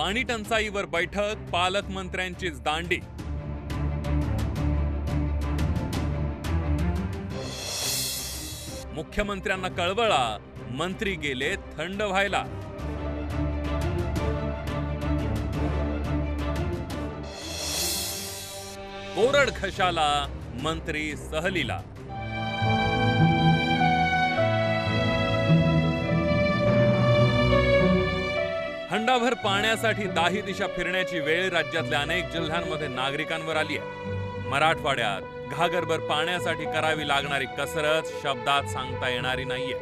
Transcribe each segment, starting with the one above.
पाणी टंचाईवर बैठक पालकमंत्र्यांचीच दांडी. मुख्यमंत्र्यांना कळवळा मंत्री गेले थंड व्हायला. कोरड खशाला मंत्री सहलीला. हंडाभर पाण्यासाठी दाही दिशा फिरण्याची वेळ राज्यातल्या अनेक जिल्ह्यांमध्ये नागरिकांवर आली आहे. मराठवाड्यात घागरभर पाण्यासाठी करावी लागणारी कसरत शब्दात सांगता येणारी नाहीये.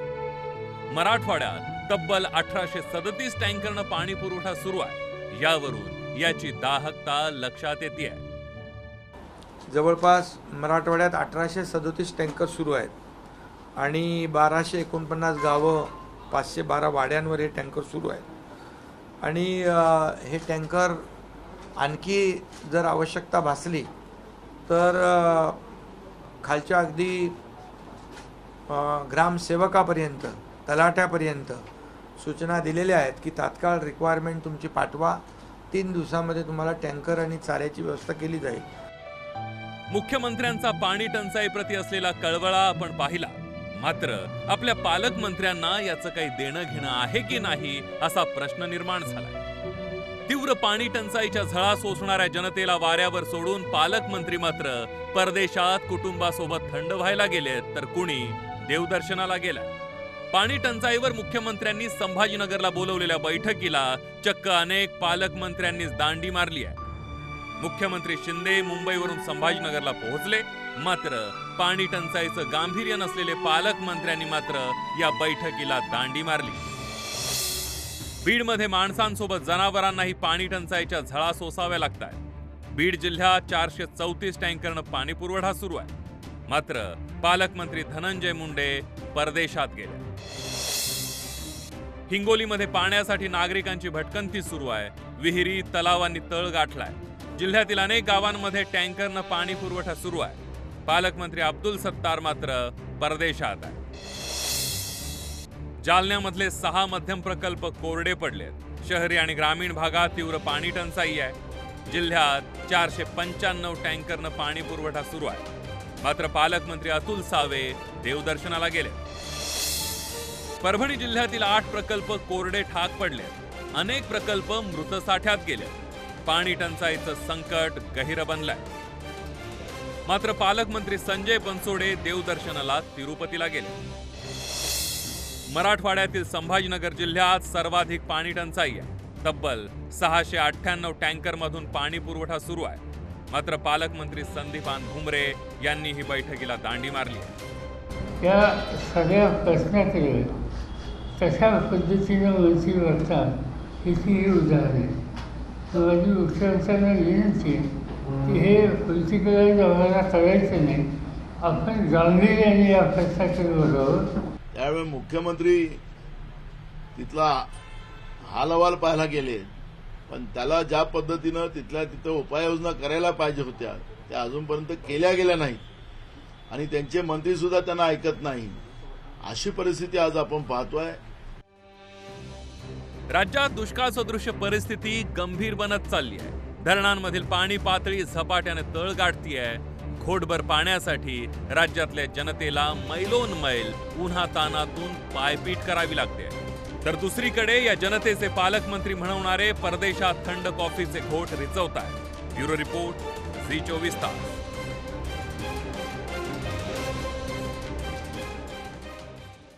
मराठवाड्यात तब्बल अठराशे सदतीस टँकरनं पाणी पुरवठा सुरू आहे. यावरून याची दाहकता लक्षात येते जवळपास मराठवाड्यात अठराशे सदतीस टँकर सुरू आहेत. आणि बाराशे एकोणपन्नास गावं पाचशे बारा वाड्यांवर हे टँकर सुरू आहेत. आणि हे टँकर आणखी जर आवश्यकता भासली तर खालच्या अगदी ग्रामसेवकापर्यंत तलाठ्यापर्यंत सूचना दिलेल्या आहेत की तात्काळ रिक्वायरमेंट तुमची पाठवा. तीन दिवसामध्ये तुम्हाला टँकर आणि चाऱ्याची व्यवस्था केली जाईल. मुख्यमंत्र्यांचा पाणी टंचाई प्रती असलेला कळवळा आपण पाहिला. मात्र आपल्या पालकमंत्र्यांना याचं काही देणं घेणं आहे की नाही असा प्रश्न निर्माण झालाय. तीव्र पाणी टंचाईच्या झळा सोसणाऱ्या जनतेला वाऱ्यावर सोडून पालकमंत्री मात्र परदेशात कुटुंबासोबत थंड व्हायला गेलेत तर कुणी देवदर्शनाला गेलाय. पाणी टंचाईवर मुख्यमंत्र्यांनी संभाजीनगरला बोलवलेल्या बैठकीला चक्क अनेक पालकमंत्र्यांनीच दांडी मारली आहे. मुख्यमंत्री शिंदे मुंबईवरून संभाजीनगरला पोहोचले. मात्र पाणी टंचाईचं गांभीर्य नसलेले पालकमंत्र्यांनी मात्र या बैठकीला दांडी मारली. बीडमध्ये माणसांसोबत जनावरांनाही पाणी टंचाईच्या झळा सोसाव्या लागत आहेत बीड जिल्ह्यात चारशे चौतीस टँकरनं पाणी पुरवठा सुरू आहे. मात्र पालकमंत्री धनंजय मुंडे परदेशात गेले. हिंगोलीमध्ये पाण्यासाठी नागरिकांची भटकंती सुरू आहे. विहिरी तलावांनी तळ गाठलाय. जिल्ह्यातील अनेक गावांमध्ये टँकरनं पाणी पुरवठा सुरू आहे. पालकमंत्री अब्दुल सत्तार मात्र परदेशात आहे जालन्यामधले सहा मध्यम प्रकल्प कोरडे पडलेत. शहरी आणि ग्रामीण भागात तीव्र पाणी टंचाई आहे. जिल्ह्यात चारशे पंच्याण्णव टँकरनं पाणी पुरवठा सुरू आहे. मात्र पालकमंत्री अतुल सावे देवदर्शनाला गेले. परभणी जिल्ह्यातील आठ प्रकल्प कोरडे ठाक पडले अनेक प्रकल्प मृतसाठ्यात गेले पाणी टंचाईचं संकट गहिरं बनलंय. मात्र पालकमंत्री संजय बनसोडे देवदर्शनाला तिरुपतीला गेले. मराठवाड्यातील संभाजीनगर जिल्ह्यात सर्वाधिक पाणी टंचाई आहे. तब्बल सहाशे अठ्ठ्याण्णव टँकरमधून पाणी पुरवठा सुरू आहे. मात्र पालकमंत्री संदीपान भुमरे यांनी ही बैठकीला दांडी मारली आहे. सगळ्या प्रश्नाकडे कशा पद्धतीने वरती वागतात ही माझी मुख्यमंत्र्यांना विनंती आहे की हे पॉलिटिकल आम्हाला करायचं नाही. आपण गांभीर्याने या प्रश्नाकडे बघावं त्यावेळी मुख्यमंत्री तिथला हाल अहवाल पाहायला गेले. पण त्याला ज्या पद्धतीनं तिथल्या तिथं उपाययोजना करायला पाहिजे होत्या त्या अजूनपर्यंत केल्या गेल्या नाहीत. आणि त्यांचे मंत्री सुद्धा त्यांना ऐकत नाही. अशी परिस्थिती आज आपण पाहतोय. राज्यात दुष्काळ सदृश्य परिस्थिती गंभीर बनत चालली आहे. धरणांमधील पाणी पातळी झपाट्याने तळ गाठतीये. खोटभर पाण्यासाठी राज्यातल्या जनतेला मैलोन मैल उन्हा तानातून पायपीट करावी लागते. तर दुसरीकडे या जनतेचे पालकमंत्री म्हणवणारे परदेशात थंड कॉफीचे घोट रिचवत आहेत ब्युरो रिपोर्ट झी चोवीस तास.